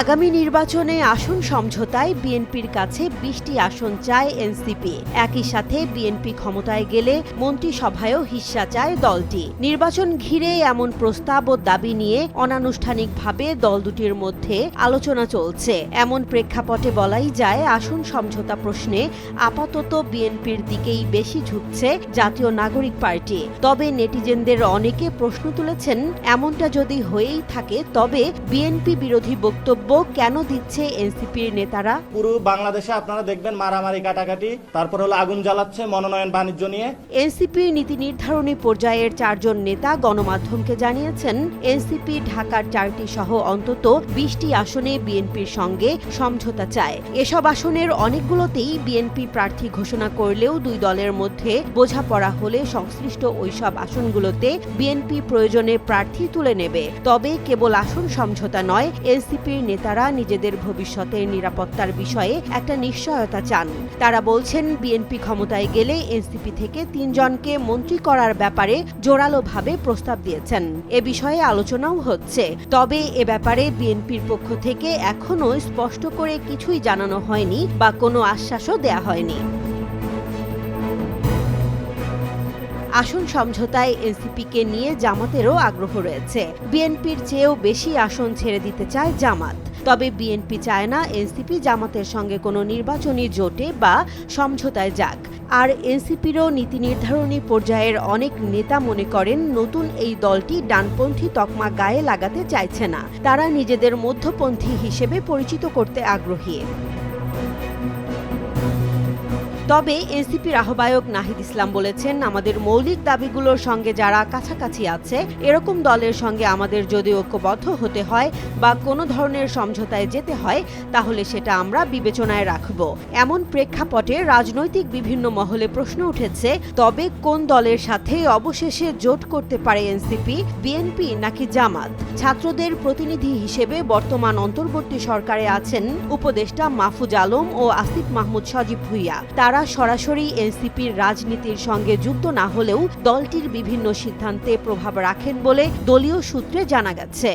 আগামী নির্বাচনে আসন সমঝোতায় বিএনপির কাছে বিশটি আসন চায় এনসিপি। একই সাথে বিএনপি ক্ষমতায় গেলে মন্ত্রিসভায়ও হিস্সা চায় দলটি। নির্বাচন ঘিরে এমন প্রস্তাব ও দাবি নিয়ে অনানুষ্ঠানিকভাবে দল দুটির মধ্যে আলোচনা চলছে। এমন প্রেক্ষাপটে বলাই যায়, আসন সমঝোতা প্রশ্নে আপাতত বিএনপির দিকেই বেশি ঝুঁকছে জাতীয় নাগরিক পার্টি। তবে নেটিজেনদের অনেকে প্রশ্ন তুলেছেন, এমনটা যদি হয়েই থাকে, তবে বিএনপি বিরোধী বক্তব্য কেন দিচ্ছে এনসিপির নেতারা? পুরো বাংলাদেশে আপনারা দেখবেন মারামারি কাটাকাটি তারপর হলো আগুন জ্বালাচ্ছে মনোনয়ন বাণিজ্য নিয়ে। এনসিপির নীতি নির্ধারণী পর্যায়ের চারজন নেতা গণমাধ্যমকে জানিয়েছেন এনসিপি ঢাকার চারটি সহ অন্তত বিশটি আসনে বিএনপির সঙ্গে সমঝোতা চায়। এসব আসনের অনেকগুলোতেই বিএনপি প্রার্থী ঘোষণা করলেও দুই দলের মধ্যে বোঝাপড়া হলে সংশ্লিষ্ট ওইসব আসনগুলোতে বিএনপি প্রয়োজনে প্রার্থী তুলে নেবে। তবে কেবল আসন সমঝোতা নয় এনসিপির নেতারা নিজেদের ভবিষ্যতের নিরাপত্তার বিষয়ে একটা নিশ্চয়তা চান। তারা বলছেন, বিএনপি ক্ষমতায় গেলে এনসিপি থেকে তিনজনকে মন্ত্রী করার ব্যাপারে জোরালোভাবে প্রস্তাব দিয়েছেন। এ বিষয়ে আলোচনাও হচ্ছে। তবে এ ব্যাপারে বিএনপির পক্ষ থেকে এখনও স্পষ্ট করে কিছুই জানানো হয়নি বা কোনো আশ্বাসও দেয়া হয়নি। আসন সমঝোতায় এনসিপিকে নিয়ে জামাতেরও আগ্রহ রয়েছে। বিএনপির চেয়েও বেশি আসন ছেড়ে দিতে চায় জামাত। তবে বিএনপি চায় না এনসিপি জামাতের সঙ্গে কোনো নির্বাচনী জোটে বা সমঝোতায় যাক। আর এনসিপিরও নীতি নির্ধারণী পর্যায়ের অনেক নেতা মনে করেন, নতুন এই দলটি ডানপন্থী তকমা গায়ে লাগাতে চাইছে না। তারা নিজেদের মধ্যপন্থী হিসেবে পরিচিত করতে আগ্রহী। তবে এনসিপির আহ্বায়ক নাহিদ ইসলাম বলেছেন, আমাদের মৌলিক দাবিগুলোর সঙ্গে যারা কাছাকাছি আছে, এরকম দলের সঙ্গে আমাদের যদি ঐক্যবদ্ধ হতে হয় বা কোনো ধরনের সমঝোতায় যেতে হয়, তাহলে সেটা আমরা বিবেচনায় রাখব। এমন প্রেক্ষাপটে রাজনৈতিক বিভিন্ন মহলে প্রশ্ন উঠেছে, তবে কোন দলের সাথে অবশেষে জোট করতে পারে এনসিপি, বিএনপি নাকি জামাত? ছাত্রদের প্রতিনিধি হিসেবে বর্তমান অন্তর্বর্তী সরকারে আছেন উপদেষ্টা মাহফুজ আলম ও আসিফ মাহমুদ সজীব ভুইয়া। তারা সরাসরি এনসিপির রাজনীতির সঙ্গে যুক্ত না হলেও দলটির বিভিন্ন সিদ্ধান্তে প্রভাব রাখেন বলে দলীয় সূত্রে জানা গেছে।